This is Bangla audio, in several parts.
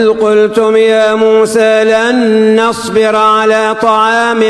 قلتم يا موسى لن نصبر على طعام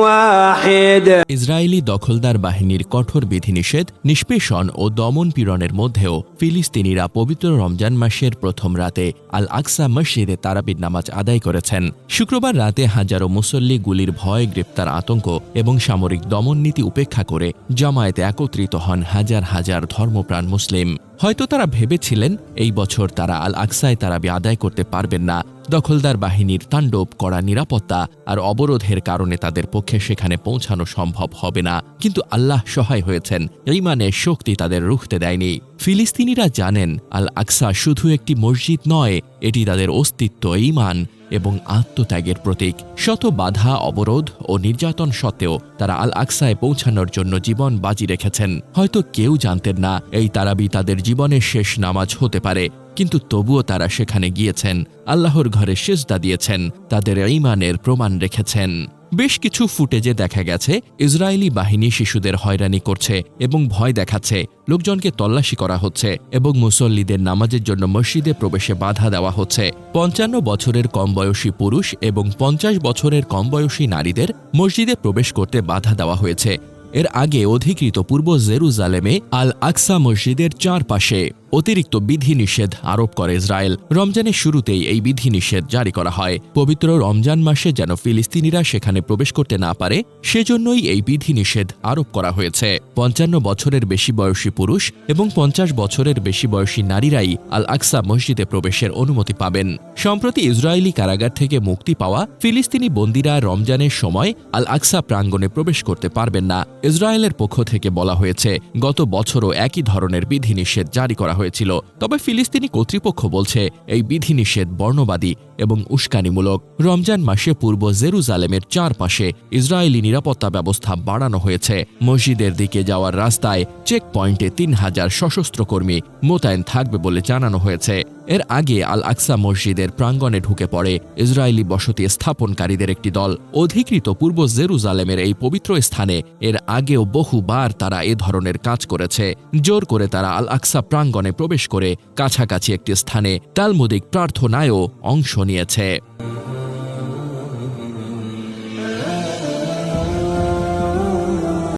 واحد ইসরায়েলি দখলদার বাহিনীর কঠোর বিধিনিষেধ নিষ্পেষণ ও দমন পীড়নের মধ্যেও ফিলিস্তিনিরা পবিত্র রমজান মাসের প্রথম রাতে আল আকসা মসজিদে তারাবির নামাজ আদায় করেছেন শুক্রবার রাতে হাজারো মুসল্লি গুলির ভয় গ্রেপ্তার আতঙ্ক এবং সামরিক দমন নীতি উপেক্ষা করে জামায়াতে একত্রিত হন হাজার হাজার ধর্মপ্রাণ মুসলিম হয়তো তারা ভেবেছিলেন এই বছর তারা আল আকসায় তারাবি আদায় করতে পারবেন না। দখলদার বাহিনীর তাণ্ডব কড়া নিরাপত্তা আর অবরোধের কারণে তাদের পক্ষে সেখানে পৌঁছানো সম্ভব হবে না। কিন্তু আল্লাহ সহায় হয়েছেন। এই মানে শক্তি তাদের রুখতে দেয়নি। ফিলিস্তিনিরা জানেন আল আকসা শুধু একটি মসজিদ নয়, এটি তাদের অস্তিত্ব, ইমান। এবং আত্মত্যাগের প্রতীক। শত বাধা, অবরোধ ও নির্যাতন সত্ত্বেও তারা আল আকসায় পৌঁছানোর জন্য জীবন বাজি রেখেছেন। হয়তো কেউ জানতেন না, এই তারাবি তাদের জীবনের শেষ নামাজ হতে পারে, কিন্তু তবুও তারা সেখানে গিয়েছেন। আল্লাহর ঘরে সেজদা দিয়েছেন, তাদের ইমানের প্রমাণ রেখেছেন। বেশ কিছু ফুটেজে দেখা গেছে, ইসরায়েলি বাহিনী শিশুদের হয়রানি করছে এবং ভয় দেখাচ্ছে। লোকজনকে তল্লাশি করা হচ্ছে এবং মুসল্লিদের নামাজের জন্য মসজিদে প্রবেশে বাধা দেওয়া হচ্ছে। পঞ্চান্ন বছরের কম বয়সী পুরুষ এবং পঞ্চাশ বছরের কম বয়সী নারীদের মসজিদে প্রবেশ করতে বাধা দেওয়া হয়েছে। এর আগে অধিকৃত পূর্ব জেরুজালেমে আল আকসা মসজিদের চারপাশে। অতিরিক্ত বিধিনিষেধ আরোপ করে ইসরায়েল। রমজানের শুরুতেই এই বিধিনিষেধ জারি করা হয়। পবিত্র রমজান মাসে যেন ফিলিস্তিনিরা সেখানে প্রবেশ করতে না পারে, সেজন্যই এই বিধিনিষেধ আরোপ করা হয়েছে। পঞ্চান্ন বছরের বেশি বয়সী পুরুষ এবং পঞ্চাশ বছরের বেশি বয়সী নারীরাই আল আকসা মসজিদে প্রবেশের অনুমতি পাবেন। সম্প্রতি ইসরায়েলি কারাগার থেকে মুক্তি পাওয়া ফিলিস্তিনি বন্দীরা রমজানের সময় আল আকসা প্রাঙ্গণে প্রবেশ করতে পারবেন না। ইসরায়েলের পক্ষ থেকে বলা হয়েছে, গত বছরও একই ধরনের বিধিনিষেধ জারি করা হয়েছিল। তবে ফিলিস্তিনি কর্তৃপক্ষ বলছে, এই বিধিনিষেধ বর্ণবাদী এবং উস্কানিমূলক। রমজান মাসে পূর্ব জেরুজালেমের চারপাশে ইসরায়েলি নিরাপত্তা ব্যবস্থা বাড়ানো হয়েছে। মসজিদের দিকে যাওয়ার রাস্তায় চেক পয়েন্টে তিন হাজার সশস্ত্র কর্মী মোতায়েন থাকবে বলে জানানো হয়েছে। এর আগে আল আকসা মসজিদের প্রাঙ্গণে ঢুকে পড়ে ইসরায়েলি বসতি স্থাপনকারীদের একটি দল। অধিকৃত পূর্ব জেরুজালেমের এই পবিত্র স্থানে এর আগেও বহুবার তারা এ ধরনের কাজ করেছে। জোর করে তারা আল আকসা প্রাঙ্গণে প্রবেশ করে কাছাকাছি একটি স্থানে তালমুদিক প্রার্থনায়ও অংশ নিয়েছে।